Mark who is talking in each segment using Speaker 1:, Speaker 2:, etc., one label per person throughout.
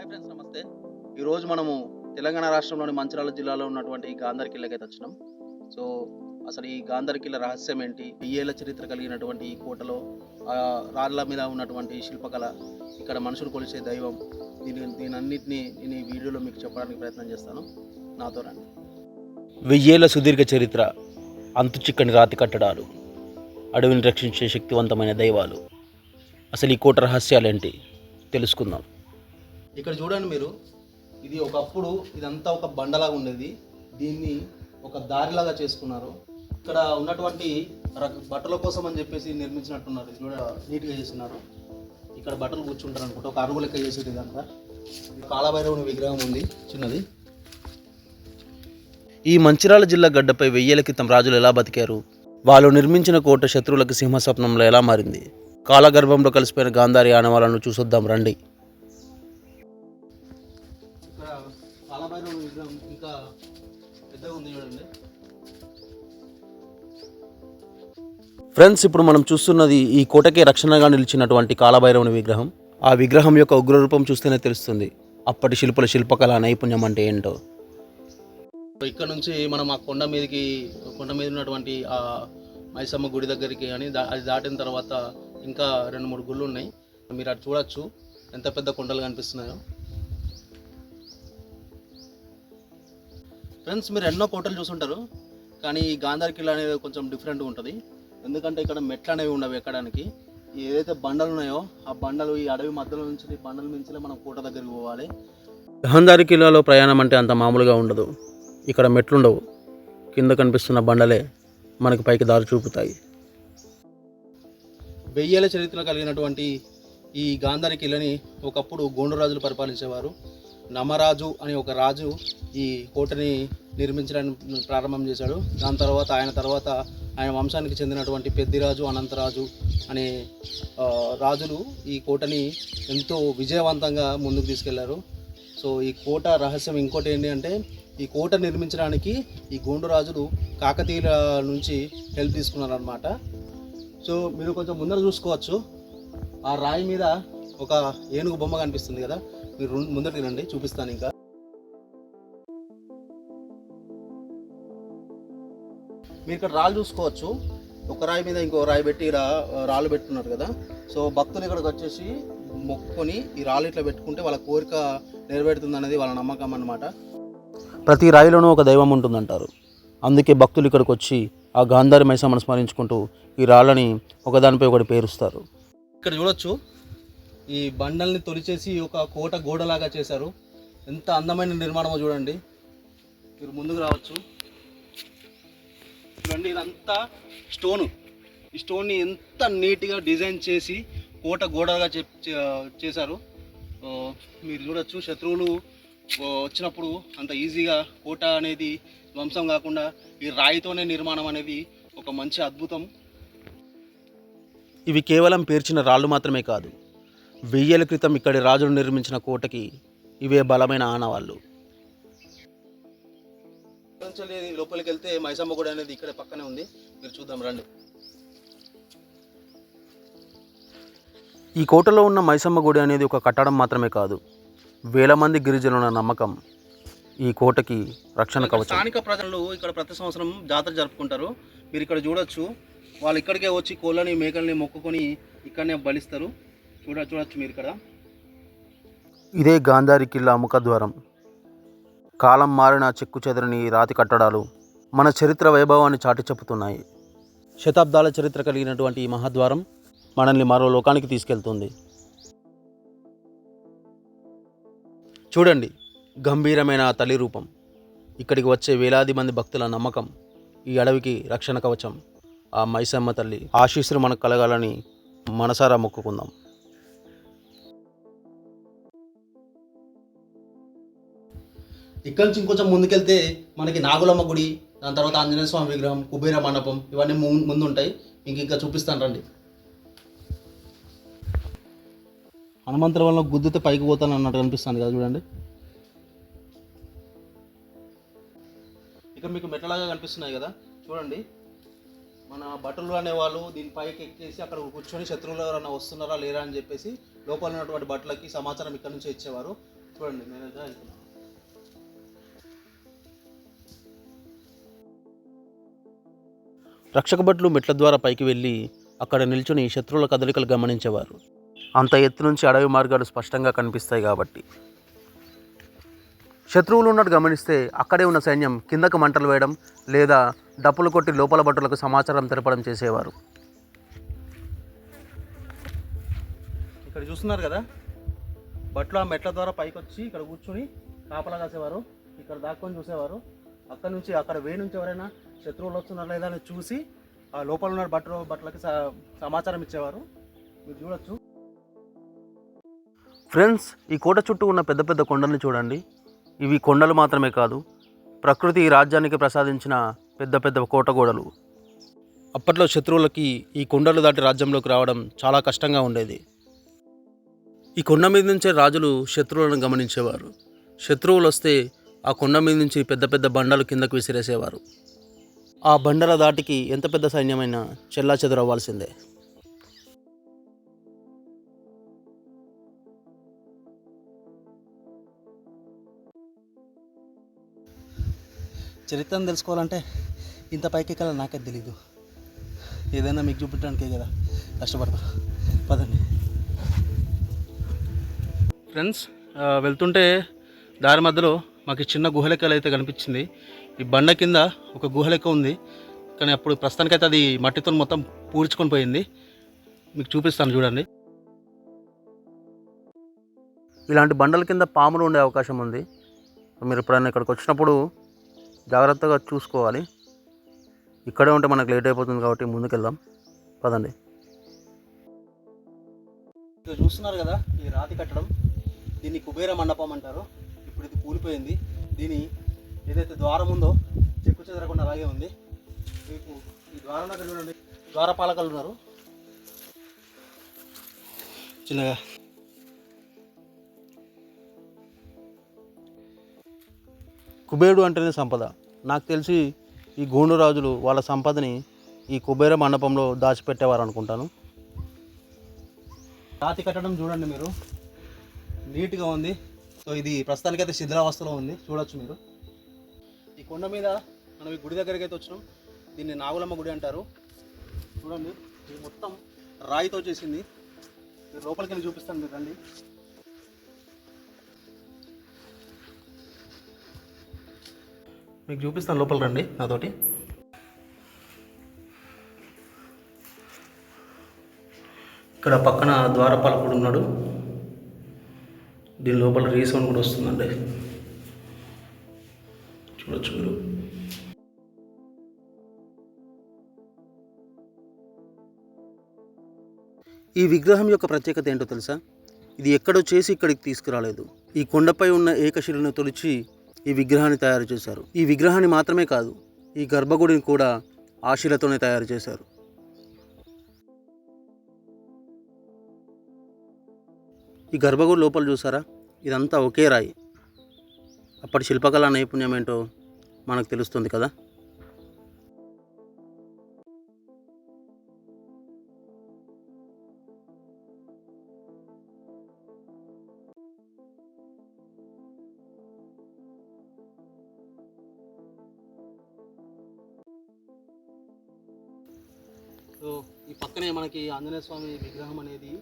Speaker 1: Hi friends నమస్తే. ఈరోజు మనము తెలంగాణ రాష్ట్రంలోని మంచిరాల జిల్లాలో ఉన్నటువంటి ఈ గాంధార్ కిల్లకి అయితే వచ్చినాం. సో అసలు ఈ గాంధర్ కిల్ల రహస్యం ఏంటి? వెయ్యేళ్ళ చరిత్ర కలిగినటువంటి ఈ కోటలో రాళ్ళ మీద ఉన్నటువంటి శిల్పకళ ఇక్కడ మనుషులు కొలిసే దైవం దీని దీని అన్నింటినీ నేను ఈ వీడియోలో మీకు చెప్పడానికి ప్రయత్నం చేస్తాను. నాతో రండి.
Speaker 2: వెయ్యేళ్ళ సుదీర్ఘ చరిత్ర అంతు చిక్కని రాతి కట్టడాలు అడవిని రక్షించే శక్తివంతమైన దైవాలు. అసలు ఈ కోట రహస్యాలేంటి? తెలుసుకుందాం.
Speaker 1: ఇక్కడ చూడండి మీరు ఇది ఒకప్పుడు ఇదంతా ఒక బండలాగా ఉండేది. దీన్ని ఒక దారిలాగా చేసుకున్నారు. ఇక్కడ ఉన్నటువంటి బట్టల కోసం అని చెప్పేసి నిర్మించినట్టున్నారు. ఇది కూడా నీట్గా చేస్తున్నారు. ఇక్కడ బట్టలు కూర్చుంటారు అనుకుంటే. ఒక అరుగు లెక్క చేసేది ఇదంతా. కాళభైరవుని విగ్రహం ఉంది చిన్నది.
Speaker 2: ఈ మంచిర్యాల జిల్లా గడ్డపై వెయ్యేల క్రితం రాజులు ఎలా బతికారు? వాళ్ళు నిర్మించిన కోట శత్రువులకు సింహస్వప్నంలో ఎలా మారింది? కాలగర్భంలో కలిసిపోయిన గాంధారి ఆనవాలను చూసొద్దాం రండి. ఫ్రెండ్స్ ఇప్పుడు మనం చూస్తున్నది ఈ కోటకే రక్షణగా నిలిచినటువంటి కాలభైరవుని విగ్రహం. ఆ విగ్రహం యొక్క ఉగ్రరూపం చూస్తేనే తెలుస్తుంది. అప్పటి శిల్పుల శిల్పకళ నైపుణ్యం అంటే ఏంటో.
Speaker 1: ఇక్కడ నుంచి మనం ఆ కొండ మీదకి కొండ మీద ఉన్నటువంటి ఆ మైసమ్మ గుడి దగ్గరికి అని అది దాటిన తర్వాత ఇంకా రెండు మూడు గుళ్ళు ఉన్నాయి. మీరు అటు చూడొచ్చు. ఎంత పెద్ద కొండలు కనిపిస్తున్నాయో. ఫ్రెండ్స్ మీరు ఎన్నో కోటలు చూసుంటారు. కానీ ఈ గాంధార్ కిల్లా అనేది కొంచెం డిఫరెంట్గా ఉంటుంది. ఎందుకంటే ఇక్కడ మెట్లు అనేవి ఉండవు ఎక్కడానికి. ఏదైతే బండలు ఉన్నాయో ఆ బండలు ఈ అడవి మధ్యలో నుంచి బండల నుంచి మనం కోట దగ్గరికి పోవాలి.
Speaker 2: గాంధారి కిల్లాలో ప్రయాణం అంటే అంత మామూలుగా ఉండదు. ఇక్కడ మెట్లుండవు కింద కనిపిస్తున్న బండలే మనకి పైకి దారి చూపుతాయి.
Speaker 1: వెయ్యేళ్ళ చరిత్ర కలిగినటువంటి ఈ గాంధారి కిల్లని ఒకప్పుడు గోండు రాజులు పరిపాలించేవారు. నమరాజు అనే ఒక రాజు ఈ కోటని నిర్మించడానికి ప్రారంభం చేశాడు. దాని తర్వాత ఆయన తర్వాత ఆయన వంశానికి చెందినటువంటి పెద్దిరాజు అనంతరాజు అనే రాజులు ఈ కోటని ఎంతో విజయవంతంగా ముందుకు తీసుకెళ్ళారు. సో ఈ కోట రహస్యం ఇంకోటి ఏంటి అంటే ఈ కోట నిర్మించడానికి ఈ గోండు రాజులు కాకతీయుల నుంచి హెల్ప్ తీసుకున్నారనమాట సో మీరు కొంచెం ముందర చూసుకోవచ్చు. ఆ రాయి మీద ఒక ఏనుగు బొమ్మ కనిపిస్తుంది కదా. మీరు ముందరికి రండి చూపిస్తాను ఇంకా. మీరు ఇక్కడ రాళ్ళు చూసుకోవచ్చు. ఒక రాయి మీద ఇంకో రాయి పెట్టి ఇలా రాళ్ళు పెట్టుకున్నారు కదా. సో భక్తులు ఇక్కడికి వచ్చేసి మొక్కుకొని ఈ రాళ్ళు ఇట్లా పెట్టుకుంటే వాళ్ళ కోరిక నెరవేరుతుంది అనేది వాళ్ళ నమ్మకం అన్నమాట.
Speaker 2: ప్రతి రాయిలోనూ ఒక దైవం ఉంటుందంటారు. అందుకే భక్తులు ఇక్కడికి వచ్చి ఆ గాంధారి మైసమ్మను స్మరించుకుంటూ ఈ రాళ్ళని ఒకదానిపై ఒకటి పేరుస్తారు.
Speaker 1: ఇక్కడ చూడొచ్చు ఈ బండల్ని తొలిచేసి ఒక కోట గోడలాగా చేశారు. ఎంత అందమైన నిర్మాణమో చూడండి. మీరు ముందుకు రావచ్చు. చూడండి ఇదంతా స్టోను. ఈ స్టోన్ని ఎంత నీట్గా డిజైన్ చేసి కోట గోడగా చెప్ చే- చేశారు. మీరు చూడొచ్చు శత్రువులు వచ్చినప్పుడు అంత ఈజీగా కోట అనేది ధ్వంసం కాకుండా ఈ రాయితోనే నిర్మాణం అనేది ఒక మంచి అద్భుతం.
Speaker 2: ఇవి కేవలం పేర్చిన రాళ్ళు మాత్రమే కాదు వెయ్యేల క్రితం ఇక్కడి రాజులు నిర్మించిన కోటకి ఇవే బలమైన ఆనవాళ్ళు.
Speaker 1: నుంచి లోపలికి వెళ్తే మైసమ్మ గుడి అనేది ఇక్కడ పక్కనే ఉంది. మీరు చూద్దాం రండి.
Speaker 2: ఈ కోటలో ఉన్న మైసమ్మ గుడి అనేది ఒక కట్టడం మాత్రమే కాదు. వేల మంది గిరిజనుల నమ్మకం ఈ కోటకి రక్షణ కవచం.
Speaker 1: స్థానిక ప్రజలు ఇక్కడ ప్రతి సంవత్సరం జాతర జరుపుకుంటారు. మీరు ఇక్కడ చూడొచ్చు. వాళ్ళు ఇక్కడికే వచ్చి కోళ్ళని మేకల్ని మొక్కుకొని ఇక్కడనే బలిస్తారు. చూడ చూడొచ్చు మీరు ఇక్కడ.
Speaker 2: ఇదే గాంధారి కిల్లా ముఖద్వారం. కాలం మారిన చెక్కు చెదరని రాతి కట్టడాలు మన చరిత్ర వైభవాన్ని చాటి చెప్పుతున్నాయి. శతాబ్దాల చరిత్ర కలిగినటువంటి ఈ మహాద్వారం మనల్ని మరో లోకానికి తీసుకెళ్తుంది. చూడండి గంభీరమైన తల్లి రూపం. ఇక్కడికి వచ్చే వేలాది మంది భక్తుల నమ్మకం ఈ అడవికి రక్షణ కవచం. ఆ మైసమ్మ తల్లి ఆశీస్సులు మనకు కలగాలని మనసారా మొక్కుకుందాం.
Speaker 1: ఇక్కడ నుంచి ఇంకొంచెం ముందుకెళ్తే మనకి నాగులమ్మ గుడి దాని తర్వాత ఆంజనేయ స్వామి విగ్రహం కుబేర మండపం ఇవన్నీ ముందు ఉంటాయి ఇంక ఇంకా చూపిస్తాను రండి. హనుమంతుల వల్ల గుద్దితే పైకి పోతాను అన్నట్టు కనిపిస్తుంది కదా చూడండి. ఇక్కడ మీకు మెట్టలాగా కనిపిస్తున్నాయి కదా. చూడండి. మన భటులు అనేవాళ్ళు దీని పైకి ఎక్కేసి అక్కడ కూర్చొని శత్రువులు ఎవరైనా వస్తున్నారా లేరా అని చెప్పేసి లోపల ఉన్నటువంటి భటులకి సమాచారం ఇక్కడ నుంచి ఇచ్చేవారు. చూడండి నేను
Speaker 2: రక్షక భట్లు మెట్ల ద్వారా పైకి వెళ్ళి అక్కడ నిల్చుని శత్రువుల కదలికలు గమనించేవారు. అంత ఎత్తు నుంచి అడవి మార్గాలు స్పష్టంగా కనిపిస్తాయి కాబట్టి. శత్రువులు ఉన్నట్టు గమనిస్తే అక్కడే ఉన్న సైన్యం కిందకు మంటలు వేయడం లేదా డప్పులు కొట్టి లోపల భటులకు సమాచారం తెలపడం చేసేవారు.
Speaker 1: ఇక్కడ చూస్తున్నారు కదా? భట్లు ఆ మెట్ల ద్వారా పైకి వచ్చి ఇక్కడ కూర్చుని కాపలా కాసేవారు. ఇక్కడ దాక్కొని చూసేవారు. అక్కడ నుంచి అక్కడ వే నుంచి ఎవరైనా శత్రువులు వస్తున్నారా లేదా అని చూసి ఆ లోపల ఉన్న బట్టలు బట్టలకి స- సమాచారం ఇచ్చేవారు. మీరు చూడొచ్చు.
Speaker 2: ఫ్రెండ్స్ ఈ కోట చుట్టూ ఉన్న పెద్ద పెద్ద కొండల్ని చూడండి. ఇవి కొండలు మాత్రమే కాదు ప్రకృతి ఈ రాజ్యానికి ప్రసాదించిన పెద్ద పెద్ద కోట గోడలు. అప్పట్లో శత్రువులకి ఈ కొండలు దాటి రాజ్యంలోకి రావడం చాలా కష్టంగా ఉండేది. ఈ కొండ మీద నుంచే రాజులు శత్రువులను గమనించేవారు. శత్రువులు వస్తే ఆ కొండ మీద నుంచి పెద్ద పెద్ద బండలు కిందకు విసిరేసేవారు. ఆ బండల దాటికి ఎంత పెద్ద సైన్యమైనా చెల్లా చెదురవ్వాల్సిందే.
Speaker 1: చరిత్రను తెలుసుకోవాలంటే ఇంత పైకి ఎక్కాలో నాకే తెలీదు. ఏదైనా మీకు చూపించడానికే కదా కష్టపడతా. పదండి. ఫ్రెండ్స్ వెళ్తుంటే దారి మధ్యలో మాకు చిన్న గుహ లెక్కలు అయితే కనిపించింది. ఈ బండ కింద ఒక గుహ లెక్క ఉంది. కానీ అప్పుడు ప్రస్తుతానికైతే అది మట్టితో మొత్తం పూడ్చుకొని పోయింది. మీకు చూపిస్తాను చూడండి.
Speaker 2: ఇలాంటి బండల కింద పాములు ఉండే అవకాశం ఉంది. మీరు ఎప్పుడైనా ఇక్కడికి వచ్చినప్పుడు జాగ్రత్తగా చూసుకోవాలి. ఇక్కడే ఉంటే మనకు లేట్ అయిపోతుంది కాబట్టి ముందుకెళ్దాం. పదండి.
Speaker 1: ఇక్కడ చూస్తున్నారు కదా ఈ రాతి కట్టడం. దీన్ని కుబేర మండపం అంటారు. ఇప్పుడు ఇది కూలిపోయింది. దీని ఏదైతే ద్వారం ఉందో చెక్కు చెదరకుండా అలాగే ఉంది. మీకు ఈ ద్వారం దగ్గర చూడండి. ద్వారపాలకలు ఉన్నారు. చిన్నగా.
Speaker 2: కుబేరుడు అంటేనే సంపద. నాకు తెలిసి ఈ గోండు రాజులు వాళ్ళ సంపదని ఈ కుబేర మండపంలో దాచిపెట్టేవారు అనుకుంటాను.
Speaker 1: రాతి కట్టడం చూడండి మీరు. నీట్గా ఉంది. సో ఇది ప్రస్తుతానికైతే శిథిలావస్థలో ఉంది. చూడొచ్చు మీరు. ఈ కొండ మీద మనం ఈ గుడి దగ్గరికి అయితే వచ్చినాం. దీన్ని నాగులమ్మ గుడి అంటారు. చూడండి ఇది మొత్తం రాయితో చేసింది. మీరు లోపలికి వెళ్ళి చూపిస్తాను మీరు రండి. మీకు చూపిస్తాను లోపల రండి నాతోటి.
Speaker 2: ఇక్కడ పక్కన ద్వారపాలకుడు ఉన్నాడు. దీని లోపల రీసౌండ్ కూడా వస్తుందండి. చూడొచ్చు మీరు. ఈ విగ్రహం యొక్క ప్రత్యేకత ఏంటో తెలుసా? ఇది ఎక్కడో చేసి ఇక్కడికి తీసుకురాలేదు. ఈ కొండపై ఉన్న ఏకశిలను తొలిచి ఈ విగ్రహాన్ని తయారు చేశారు. ఈ విగ్రహాన్ని మాత్రమే కాదు ఈ గర్భగుడిని కూడా ఆశీలతోనే తయారు చేశారు. ఈ గర్భగుడి లోపల చూసారా? ఇదంతా ఒకే రాయి. అప్పటి శిల్పకళా నైపుణ్యం ఏంటో మనకు తెలుస్తుంది కదా?
Speaker 1: సో ఈ పక్కనే మనకి ఆంజనేయ స్వామి విగ్రహం అనేది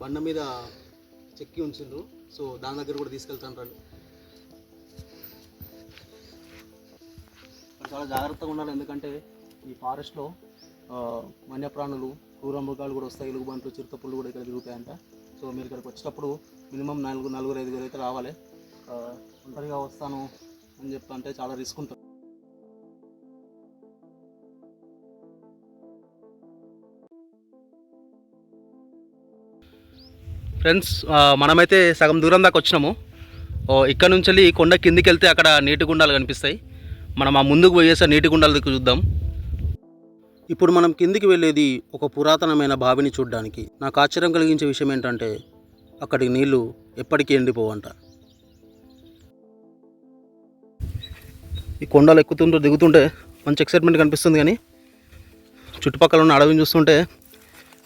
Speaker 1: బండ మీద చెక్కి ఉంచిండ్రు. సో దాని దగ్గర కూడా తీసుకెళ్తాను రండి. చాలా జాగ్రత్తగా ఉండాలి ఎందుకంటే ఈ ఫారెస్ట్లో వన్యప్రాణులు క్రూర మృగాలు కూడా వస్తాయి. ఎలుగుబంట్లు చిరుతపుళ్ళు కూడా ఇక్కడ తిరుగుతాయంట. సో మీరు ఇక్కడికి వచ్చేటప్పుడు మినిమం నలుగురు నలుగురు ఐదుగురు అయితే రావాలి. ఒంటరిగా వస్తాను అని చెప్తా అంటే చాలా రిస్క్ ఉంటుంది. ఫ్రెండ్స్ మనమైతే సగం దూరం దాకా వచ్చినాము. ఇక్కడ నుంచి వెళ్ళి కొండ కిందికి వెళ్తే అక్కడ నీటి గుండాలు కనిపిస్తాయి. మనం ఆ ముందుకు పోయేసే నీటి గుండాల దగ్గర చూద్దాం.
Speaker 2: ఇప్పుడు మనం కిందికి వెళ్ళేది ఒక పురాతనమైన బావిని చూడ్డానికి. నాకు ఆశ్చర్యం కలిగించే విషయం ఏంటంటే అక్కడికి నీళ్ళు ఎప్పటికీ ఎండిపోవంట. ఈ కొండలు ఎక్కుతుంటూ దిగుతుంటే మంచి ఎక్సైట్మెంట్ కనిపిస్తుంది కానీ చుట్టుపక్కల ఉన్న అడవిని చూస్తుంటే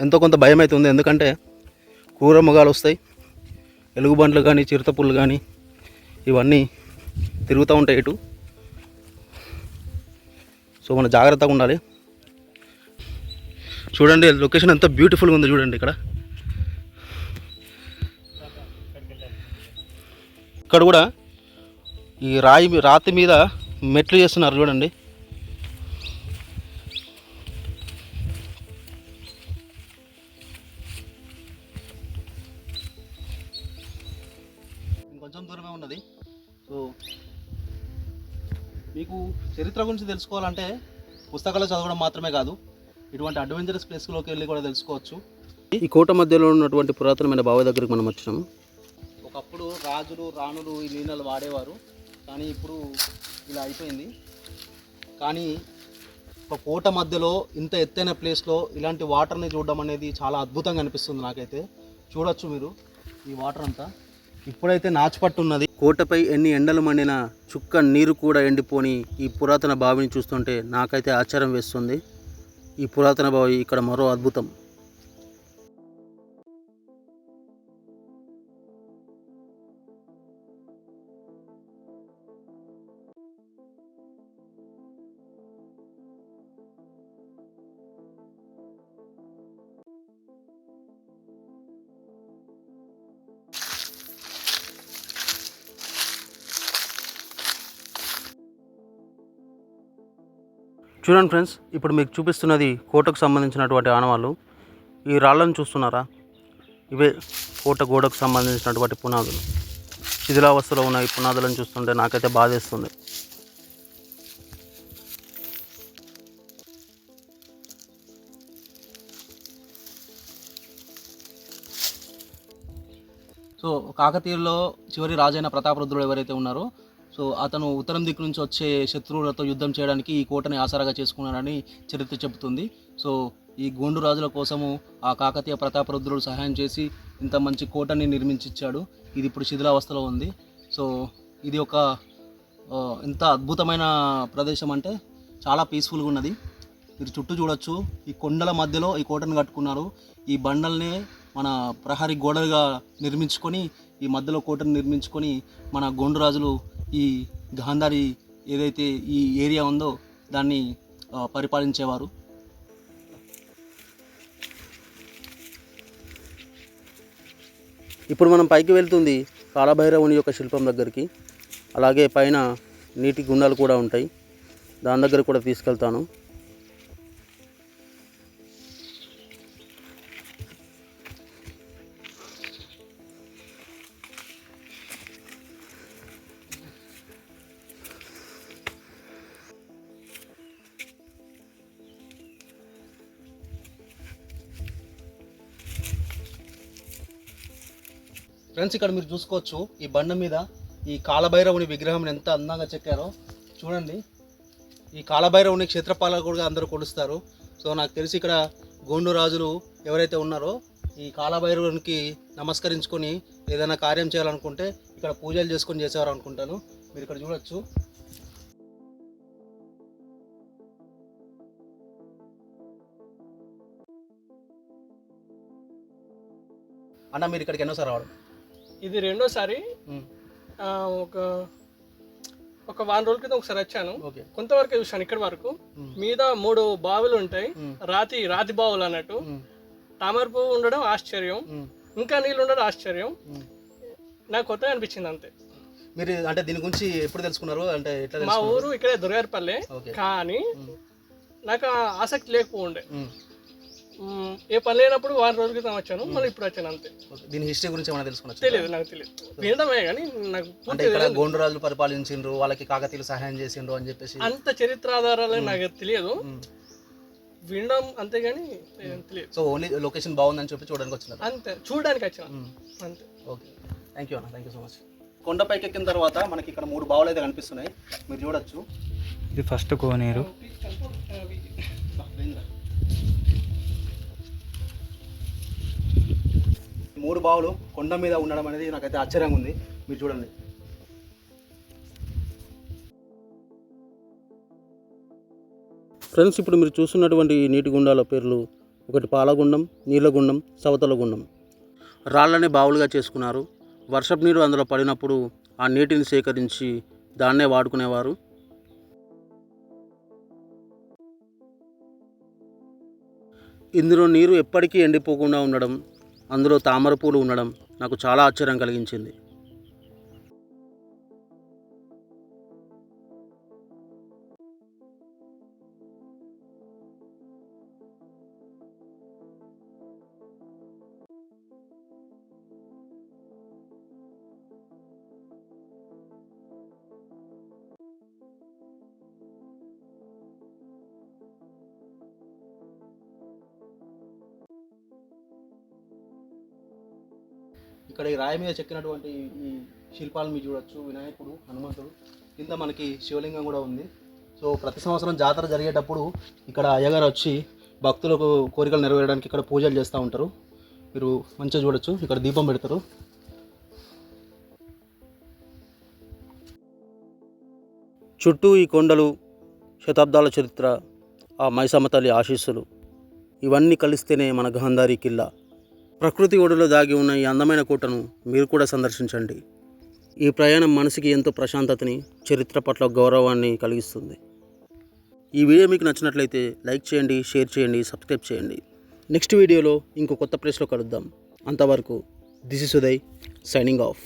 Speaker 2: ఎంతో కొంత భయం అవుతుంది ఎందుకంటే కూర మృగాలు వస్తాయి.
Speaker 1: ఎలుగుబండ్లు కానీ చిరుతపుళ్ళు కానీ ఇవన్నీ తిరుగుతూ ఉంటాయి ఇటు. సో మనం జాగ్రత్తగా ఉండాలి. చూడండి లొకేషన్ ఎంత బ్యూటిఫుల్గా ఉంది చూడండి ఇక్కడ. ఇక్కడ కూడా ఈ రాయి రాతి మీద మెట్లు చేస్తున్నారు చూడండి. గురించి తెలుసుకోవాలంటే పుస్తకాలు చదవడం మాత్రమే కాదు ఇటువంటి అడ్వెంచరస్ ప్లేస్లోకి వెళ్ళి కూడా తెలుసుకోవచ్చు. ఈ కోట మధ్యలో ఉన్నటువంటి పురాతనమైన బావి దగ్గరికి మనం వచ్చినాము ఒకప్పుడు రాజులు రాణులు ఈ నీళ్ళలు వాడేవారు కానీ ఇప్పుడు ఇలా అయిపోయింది. కానీ ఒక కోట మధ్యలో ఇంత ఎత్తైన ప్లేస్లో ఇలాంటి వాటర్ని చూడడం అనేది చాలా అద్భుతంగా అనిపిస్తుంది నాకైతే. చూడొచ్చు మీరు ఈ వాటర్ అంతా. ఇప్పుడైతే నాచుపట్టు ఉన్నది కోటపై ఎన్ని ఎండలు మండినా చుక్క నీరు కూడా ఎండిపోని ఈ పురాతన బావిని చూస్తుంటే నాకైతే ఆశ్చర్యం వేస్తుంది. ఈ పురాతన బావి ఇక్కడ మరో అద్భుతం. చూడండి ఫ్రెండ్స్ ఇప్పుడు మీకు చూపిస్తున్నది కోటకు సంబంధించినటువంటి ఆనవాళ్ళు. ఈ రాళ్ళను చూస్తున్నారా? ఇవే కోట గోడకు సంబంధించినటువంటి పునాదులు. శిథిలావస్థలో ఉన్న ఈ పునాదులను చూస్తుంటే నాకైతే బాధేస్తుంది. సో కాకతీయుల్లో చివరి రాజైన ప్రతాపరుద్రుడు ఎవరైతే ఉన్నారో సో అతను ఉత్తరం దిక్కు నుంచి వచ్చే శత్రువులతో యుద్ధం చేయడానికి ఈ కోటని ఆసరాగా చేసుకున్నాడని చరిత్ర చెబుతుంది. సో ఈ గోండు రాజుల కోసము ఆ కాకతీయ ప్రతాపరుద్రుడు సహాయం చేసి ఇంత మంచి కోటని నిర్మించిచ్చాడు. ఇది ఇప్పుడు శిథిలావస్థలో ఉంది. సో ఇది ఒక ఇంత ఎంత అద్భుతమైన ప్రదేశం అంటే చాలా పీస్ఫుల్గా ఉన్నది. మీరు చుట్టూ చూడొచ్చు. ఈ కొండల మధ్యలో ఈ కోటను కట్టుకున్నారు. ఈ బండల్నే మన ప్రహరీ గోడలుగా నిర్మించుకొని ఈ మధ్యలో కోటను నిర్మించుకొని మన గోండు రాజులు ఈ గాంధారి ఏదైతే ఈ ఏరియా ఉందో దాన్ని పరిపాలించేవారు. ఇప్పుడు మనం పైకి వెళ్తుంది కాలభైరవుని యొక్క శిల్పం దగ్గరికి. అలాగే పైన నీటి గుండాలు కూడా ఉంటాయి. దాని దగ్గర కూడా తీసుకెళ్తాను. ఫ్రెండ్స్ ఇక్కడ మీరు చూసుకోవచ్చు ఈ బండ మీద ఈ కాలభైరవుని విగ్రహం ఎంత అందంగా చెక్కారో. చూడండి. ఈ కాలభైరవుని క్షేత్రపాలకుడుగా అందరూ కొలుస్తారు. సో నాకు తెలిసి ఇక్కడ గోండు రాజులు ఎవరైతే ఉన్నారో ఈ కాలభైరవునికి నమస్కరించుకొని ఏదైనా కార్యం చేయాలనుకుంటే ఇక్కడ పూజలు చేసుకొని చేసేవారు అనుకుంటాను. మీరు ఇక్కడ చూడొచ్చు. అన్న మీరు ఇక్కడికి ఎన్నోసారి రావడం?
Speaker 3: ఇది రెండోసారి ఒక ఒక వారం రోజుల క్రితం ఒకసారి వచ్చాను. కొంతవరకు చూసాను ఇక్కడ వరకు. మీద మూడు బావులు ఉంటాయి. రాతి రాతి బావులు అన్నట్టు. తామర పువ్వు ఉండడం ఆశ్చర్యం. ఇంకా నీళ్ళు ఉండడం ఆశ్చర్యం. నాకు కొత్తగా అనిపించింది అంతే.
Speaker 1: మీరు అంటే దీని గురించి ఎప్పుడు తెలుసుకున్నారు? అంటే
Speaker 3: మా ఊరు ఇక్కడే దుర్గారిపల్లె కానీ నాకు ఆసక్తి
Speaker 1: ఉమ్,
Speaker 3: ఏ పని లేనప్పుడు వారం రోజుల క్రితం వచ్చాను మళ్ళీ ఇప్పుడు వచ్చాను అంతే.
Speaker 1: దీని హిస్టరీ గురించి ఏమైనా తెలుసుకున్నారు
Speaker 3: తెలియదు నాకు తెలియదు. వినడమే కానీ నాకు
Speaker 1: అంటే ఇక్కడ గోండు రాజులు పరిపాలించిండ్రు వాళ్ళకి కాకతీయులు సహాయం చేసిండ్రు అని చెప్పేసి.
Speaker 3: అంత చరిత్ర ఆధారాలు నాకు తెలియదు. వినడం అంతేగాని ఏం తెలియదు.
Speaker 1: సో ఓన్లీ లొకేషన్ బాగుందని చెప్పి చూడడానికి వచ్చినారు.
Speaker 3: అంతే చూడడానికి వచ్చిన. అంతే.
Speaker 1: ఓకే. థ్యాంక్ యూ అన్న థ్యాంక్ యూ సో మచ్ కొండపైకి ఎక్కిన తర్వాత మనకి ఇక్కడ మూడు బావులు అయితే కనిపిస్తున్నాయి. మీరు చూడొచ్చు.
Speaker 4: ఇది ఫస్ట్ కోనేరు.
Speaker 1: మూడు బావులు కొండ మీద ఉండడం అనేది నాకైతే ఆశ్చర్యంగా ఉంది. మీరు చూడండి. ఫ్రెండ్స్ ఇప్పుడు మీరు చూస్తున్నటువంటి నీటి గుండాల పేర్లు ఒకటి పాలగుండం నీళ్ళగుండం సవతల గుండం రాళ్ళని బావులుగా చేసుకున్నారు. వర్షపు నీరు అందులో పడినప్పుడు ఆ నీటిని సేకరించి దాన్నే వాడుకునేవారు. ఇందులో నీరు ఎప్పటికీ ఎండిపోకుండా ఉండడం అందులో తామర పూలు ఉండడం నాకు చాలా ఆశ్చర్యం కలిగించింది.
Speaker 5: ఇక్కడ ఈ రాయి మీద చెక్కినటువంటి ఈ శిల్పాలు మీరు చూడొచ్చు. వినాయకుడు హనుమంతుడు. కింద మనకి శివలింగం కూడా ఉంది. సో ప్రతి సంవత్సరం జాతర జరిగేటప్పుడు ఇక్కడ అయ్యగారు వచ్చి భక్తులకు కోరికలు నెరవేరడానికి ఇక్కడ పూజలు చేస్తూ ఉంటారు. మీరు మంచిగా చూడొచ్చు. ఇక్కడ దీపం పెడతారు.
Speaker 1: చుట్టూ ఈ కొండలు శతాబ్దాల చరిత్ర ఆ మైసమ్మ తల్లి ఆశీస్సులు ఇవన్నీ కలిస్తేనే మన గాంధారి కిల్లా. ప్రకృతి ఒడిలో దాగి ఉన్న ఈ అందమైన కోటను మీరు కూడా సందర్శించండి. ఈ ప్రయాణం మనసుకి ఎంతో ప్రశాంతతని చరిత్ర పట్ల గౌరవాన్ని కలిగిస్తుంది. ఈ వీడియో మీకు నచ్చినట్లయితే లైక్ చేయండి షేర్ చేయండి సబ్స్క్రైబ్ చేయండి. నెక్స్ట్ వీడియోలో ఇంకో కొత్త ప్లేస్లో కలుద్దాం. అంతవరకు this is Uday signing off.